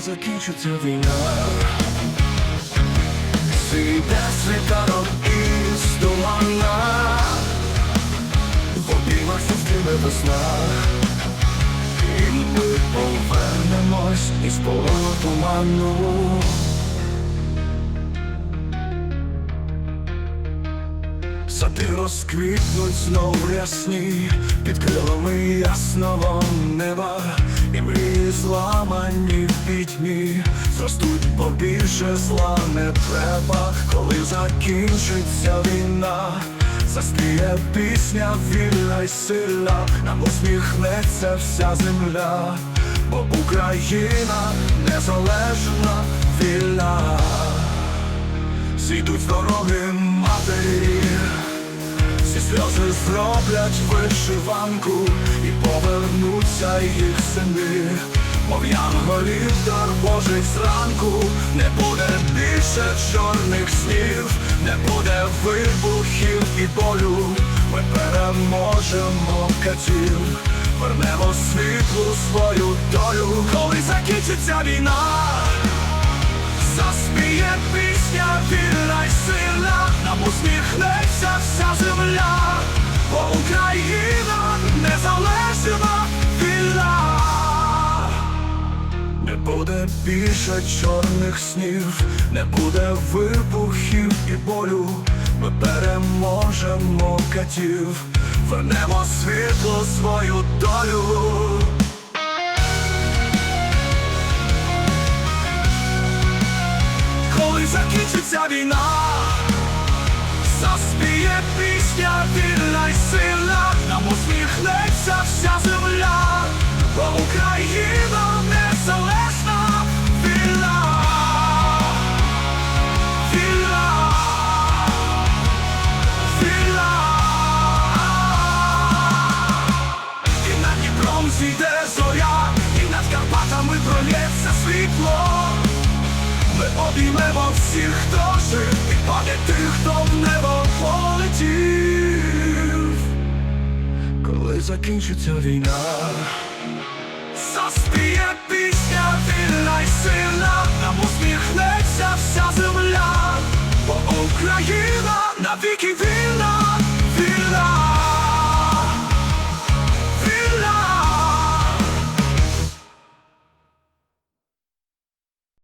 закінчиться війна. Зійде світанок із тумана, в обіймах зустріне весна, і ми повернемось із полону туману. Сади розквітнуть знов рясні під крилами ясного неба, зламані в пітьмі, зростуть побільше зла не треба, коли закінчиться війна, заспіє пісня вільна й сильна, нам усміхнеться вся земля, бо Україна незалежна, вільна. Зійдуть з дороги матері, всі сльози зроблять вишиванку і повернуться їх сини, мов янголів дар Божий зранку, не буде більше чорних снів, не буде вибухів і болю, ми переможемо катів, вернемо світлу свою долю, коли закінчиться війна. Заспіє пісня вільна й сильна, нам усміхнеться більше чорних снів, не буде вибухів і болю. Ми переможемо катів, вернемо світло свою долю. коли закінчиться війна, заспіє пісня вільна й сильна, нам усміхнеться обіймемо всіх, хто жив, і пам'ять тих, хто в небо полетів. Коли закінчиться війна, заспіє пісня вільна й сильна, нам усміхнеться вся земля, бо Україна навіки вільна.